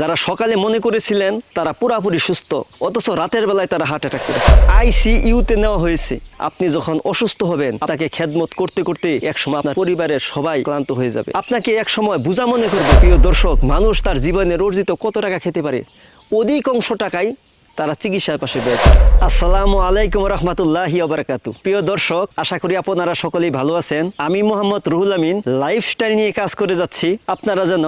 যারা সকালে মনে করেছিলেন তারা পুরাপুরি সুস্থ, অথচ রাতের বেলায় তারা হার্ট অ্যাটাক করেছে। আইসিইউতে নেওয়া হয়েছে। আপনি যখন অসুস্থ হবেন তাকে খেদমত করতে করতে একসময় আপনার পরিবারের সবাই ক্লান্ত হয়ে যাবে। আপনাকে এক সময় বোঝা মনে করবে, প্রিয় দর্শক, মানুষ তার জীবনে অর্জিত কত টাকা খেতে পারে? অধিকাংশ টাকাই তারা চিকিৎসার পাশে করে আসসালামু আলাইকুম রহমতুল্লাহি প্রিয় দর্শক, আশা করি আপনারা সকলেই ভালো আছেন। আমি মোহাম্মদ রুহুল আমিন। লাইফস্টাইল নিয়ে কাজ করে যাচ্ছি। আপনারা যেন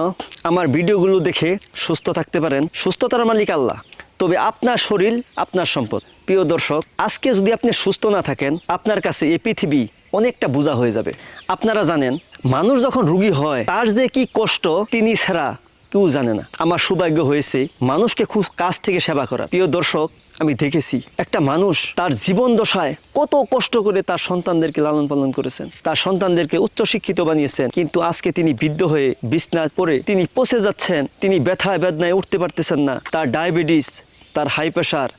আমার ভিডিওগুলো দেখে সুস্থ থাকতে পারেন। সুস্থতার মালিক আল্লাহ। তবে আপনার শরীর, আপনার সম্পদ। প্রিয় দর্শক, আজকে যদি আপনি সুস্থ না থাকেন, আপনার কাছে এই পৃথিবী অনেকটা বোঝা হয়ে যাবে। আপনারা জানেন, মানুষ যখন রুগী হয়, তার যে কি কষ্ট, তিনি ছাড়া কেউ জানে না। আমার সৌভাগ্য হয়েছে মানুষকে খুব কাছ থেকে সেবা করা। প্রিয় দর্শক, আমি দেখেছি একটা মানুষ তার জীবন দশায় কত কষ্ট করে তার সন্তানদেরকে লালন পালন করেছেন। তার সন্তানদেরকে উচ্চ শিক্ষিত বানিয়েছেন। কিন্তু আজকে তিনি বৃদ্ধ হয়ে বিছনা পরে তিনি পচে যাচ্ছেন। তিনি ব্যথায়, বেদনায় উঠতে পারতেছেন না। তার ডায়াবেটিস, তার হাই প্রেশার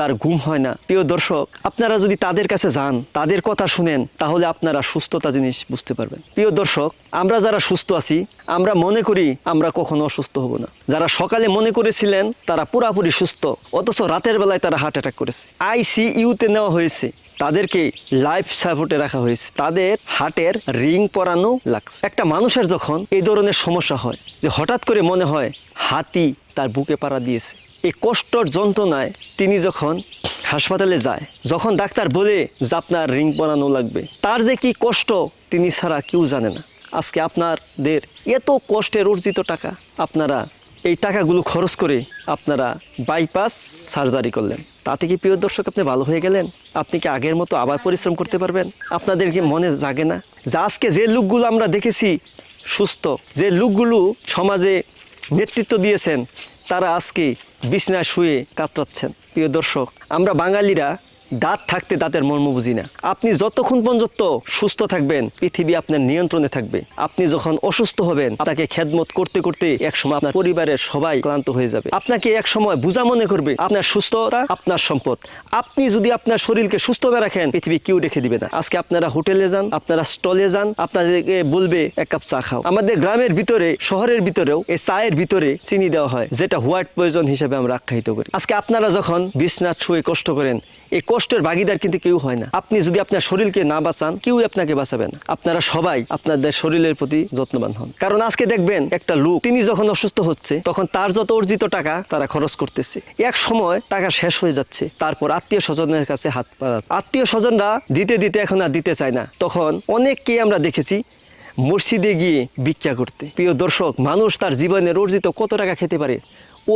তার ঘুম হয় না। প্রিয় দর্শক, আপনারা যদি তাদের কাছে যান, তাদের কথা শুনেন, তাহলে আপনারা সুস্থতা জিনিস বুঝতে পারবেন। প্রিয় দর্শক, আমরা যারা সুস্থ আছি, আমরা মনে করি আমরা কখনো অসুস্থ হব না। যারা সকালে মনে করেছিলেন, তারা পুরাপুরি সুস্থ, অথচ রাতের বেলায় তারা হার্ট অ্যাটাক করেছে। আইসিইউতে নেওয়া হয়েছে। তাদেরকে লাইফ সাপোর্টে রাখা হয়েছে। তাদের হার্টের রিং পরানো লাগছে। একটা মানুষের যখন এই ধরনের সমস্যা হয়, যে হঠাৎ করে মনে হয় হাতি তার বুকে পাড়া দিয়েছে এই কষ্টর যন্ত্রণায় তিনি যখন হাসপাতালে যায়, যখন ডাক্তার বলে যে আপনার রিং বানানো লাগবে, তার যে কি কষ্ট তিনি ছাড়া কেউ জানে না। আজকে আপনাদের এত কষ্টের অর্জিত টাকা, আপনারা এই টাকাগুলো খরচ করে আপনারা বাইপাস সার্জারি করলেন। তাতে কি প্রিয় দর্শক, আপনি ভালো হয়ে গেলেন? আপনি কি আগের মতো আবার পরিশ্রম করতে পারবেন? আপনাদেরকে মনে জাগে না? যে আজকে যে লোকগুলো আমরা দেখেছি সুস্থ, যে লোকগুলো সমাজে নেতৃত্ব দিয়েছেন তারা আজকে বিছনায় শুয়ে কাতরাচ্ছেন। প্রিয় দর্শক আমরা বাঙালিরা দাঁত থাকতে দাঁতের মর্ম বুঝি না। আপনি যতক্ষণ পর্যন্ত সুস্থ থাকবেন, পৃথিবী আপনার নিয়ন্ত্রণে থাকবে। আপনি যখন অসুস্থ হবেন তাকে খেদমত করতে করতে এক সময় আপনার পরিবারের সবাই ক্লান্ত হয়ে যাবে। আপনাকে এক সময় বোঝা মনে করবে, আপনার সুস্থতা আপনার সম্পদ। আপনি যদি আপনার শরীরকে সুস্থ না রাখেন, পৃথিবী কেউ রেখে দিবে না। আজকে আপনারা হোটেলে যান, আপনারা স্টলে যান, আপনাদেরকে বলবে, এক কাপ চা খাও। আমাদের গ্রামের ভিতরে, শহরের ভিতরেও এই চায়ের ভিতরে চিনি দেওয়া হয়, যেটা হোয়াইট পয়জন হিসেবে আমরা আখ্যায়িত করি। আজকে আপনারা যখন বিছনাথ ছুঁয়ে কষ্ট করেন, এই কষ্টের ভাগিদার কিন্তু কেউ হয় না। আপনি যদি আপনার শরীরকে না বাঁচান কেউ আপনাকে বাঁচাবে না। আপনারা সবাই আপনাদের শরীরের প্রতি যত্নবান হন। কারণ আজকে দেখবেন একটা লোক, তিনি যখন অসুস্থ হচ্ছে, তখন তার যত অর্জিত টাকা তারা খরচ করতেছে। এক সময় টাকা শেষ হয়ে যাচ্ছে, তারপর আত্মীয় স্বজনের কাছে হাত পাড়া আত্মীয় স্বজনরা দিতে দিতে এখন আর দিতে চায় না। তখন অনেককে আমরা দেখেছি মসজিদে গিয়ে ভিক্ষা করতে। প্রিয় দর্শক, মানুষ তার জীবনের অর্জিত কত টাকা খেতে পারে?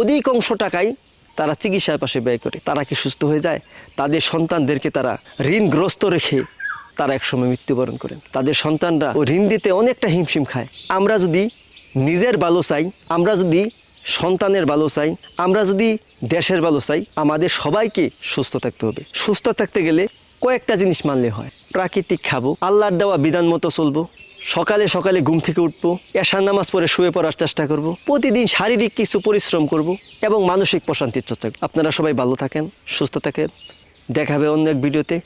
অধিকাংশ টাকাই তারা চিকিৎসার পাশে ব্যয় করে। তারা কি সুস্থ হয়ে যায়? তাদের সন্তানদেরকে তারা ঋণগ্রস্ত রেখে তারা একসময় মৃত্যুবরণ করেন। তাদের সন্তানরা ও ঋণ দিতে অনেকটা হিমশিম খায়। আমরা যদি নিজের ভালো চাই, আমরা যদি সন্তানের ভালো চাই, আমরা যদি দেশের ভালো চাই, আমাদের সবাইকে সুস্থ থাকতে হবে। সুস্থ থাকতে গেলে কয়েকটা জিনিস মানলে হয়। প্রাকৃতিক খাব, আল্লাহর দেওয়া বিধান মতো চলবো। সকালে সকালে ঘুম থেকে উঠবো, এশার নামাজ পরে শুয়ে পড়ার চেষ্টা করব, প্রতিদিন শারীরিক কিছু পরিশ্রম করব এবং মানসিক প্রশান্তির চর্চা আপনারা সবাই ভালো থাকেন, সুস্থ থাকেন। দেখাবে অন্য এক ভিডিওতে।